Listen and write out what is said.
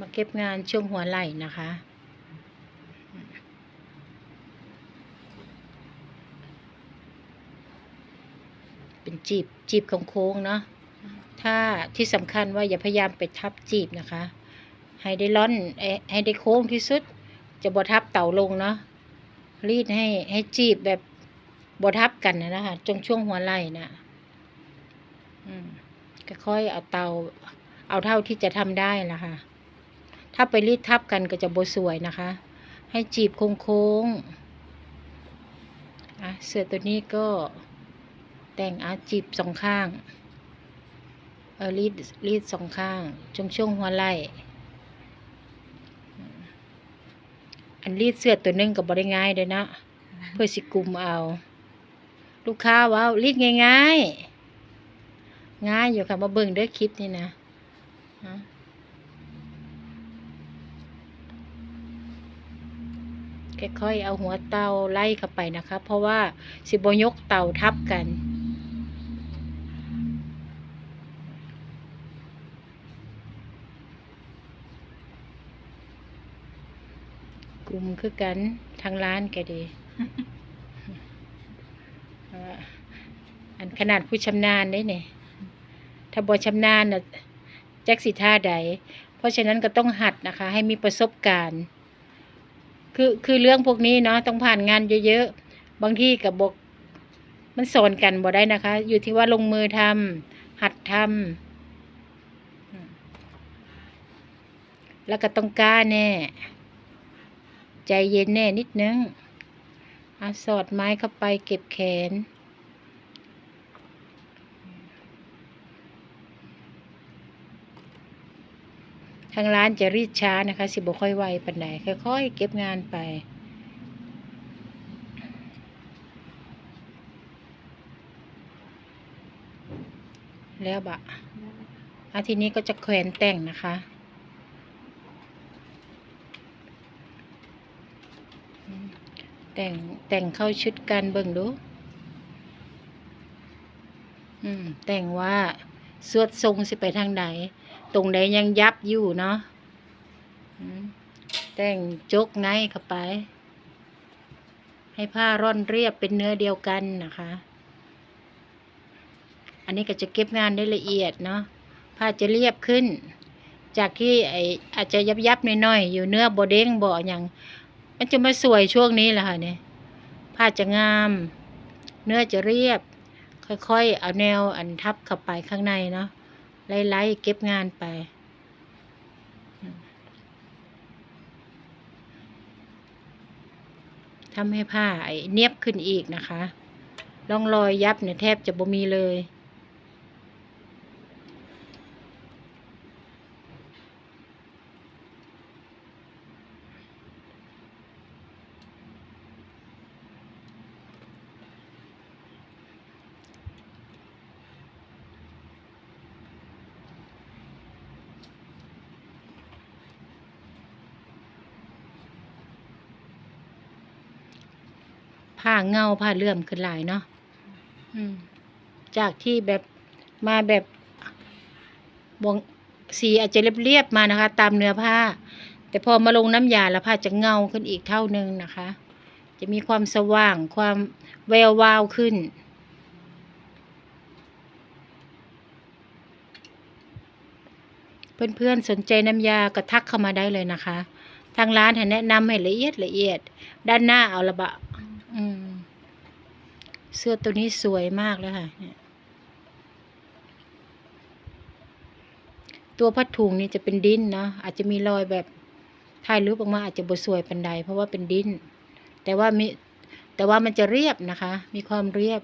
มาเก็บงานช่วงหัวไหล่นะคะ เป็นจีบจีบของโค้งเนาะถ้าที่สำคัญว่าอย่าพยายามไปทับจีบนะคะ ให้ได้ร่อนเอให้ได้โค้งที่สุด จะบ่ทับเต่าลงเนาะรีดให้ให้จีบแบบบ่ทับกันนะนะคะจงช่วงหัวไหล่นะอืมค่อยๆเอาเตาเอาเท่าที่จะทำได้ละค่ะ ถ้าไปรีดทับกันก็จะโบสวยนะคะ ให้จีบโค้งๆอะเสื้อตัวนี้ก็แต่งอาจีบสองข้างเออรีดรีดสองข้างช่วงช่วงหัวไหล่อันรีดเสื้อตัวหนึงกับบริง่ายเลยนะเพื่อสิกลุมเอา ลูกค้าว้าวรีดง่ายง่าย ๆ ง่ายอยู่ค่ะมาเบิ่งเด้อคลิปนี่นะฮะ ค่อยๆเอาหัวเตาไล่เข้าไปนะคะ เพราะว่าสิบยกเตาทับกันกลุ่มคือกันทางร้านแกดีอันขนาดผู้ชำนาญได้เนี่ยถ้าบ่ชำนาญนะแจ็คสิท่าใด เพราะฉะนั้นก็ต้องหัดนะคะ ให้มีประสบการณ์ คือคือเรื่องพวกนี้เนาะต้องผ่านงานเยอะๆ บางที่กับบกมันสอนกันบ่ได้นะคะ อยู่ที่ว่าลงมือทำหัดทำแล้วก็ต้องกล้าแน่ ใจเย็นแน่นิดนึงเอาสอดไม้เข้าไปเก็บแขน ทางร้านจะรีดช้านะคะ สิบ่ค่อยไวปันไหนค่อยๆ เก็บงานไป แล้วบะอาทีนี้ก็จะแขวนแต่งนะคะแต่งแต่งเข้าชุดกันเบิ่งดู อืม แต่งว่าสวดทรงสิไปทางไหน ตรงไหนยังยับอยู่เนาะแต่งจกไงเข้าไป ให้ผ้าร่อนเรียบเป็นเนื้อเดียวกันนะคะ อันนี้ก็จะเก็บงานได้ละเอียดเนาะผ้าจะเรียบขึ้น จากที่ไออาจจะยับยับหน่อยๆอยู่เนื้อโบเด้งบ่อย่างมันจะมาสวยช่วงนี้แหละค่ะเนี่ยผ้าจะงาม เนื้อจะเรียบ ค่อยๆ เอาแนวอันทับเข้าไปข้างในเนาะ ไล่ๆเก็บงานไป ทำให้ผ้าเนียบขึ้นอีกนะคะร่องรอยยับเนี่ยแทบจะบ่มีเลย ผ้าเงาผ้าเลื่อมขึ้นหลายเนาะจากที่แบบมาแบบบวงสีอาจจะเรียบๆมานะคะ ตามเนื้อผ้า แต่พอมาลงน้ำยาแล้วผ้าจะเงาขึ้นอีกเท่านึงนะคะ จะมีความสว่างความแวววาวขึ้นเพื่อนๆสนใจน้ำยาก็ทักเข้ามาได้เลยนะคะ ทางร้านแนะนำให้ละเอียดละเอียด ด้านหน้าเอาละบะ อืม เสื้อตัวนี้สวยมากเลยค่ะ เนี่ย ตัวผ้าถุงนี่จะเป็นดิ้นเนาะอาจจะมีรอยแบบถ่ายรูปออกมาอาจจะบสวยปันใดเพราะว่าเป็นดิ้น แต่ว่ามีแต่ว่ามันจะเรียบนะคะ มีความเรียบ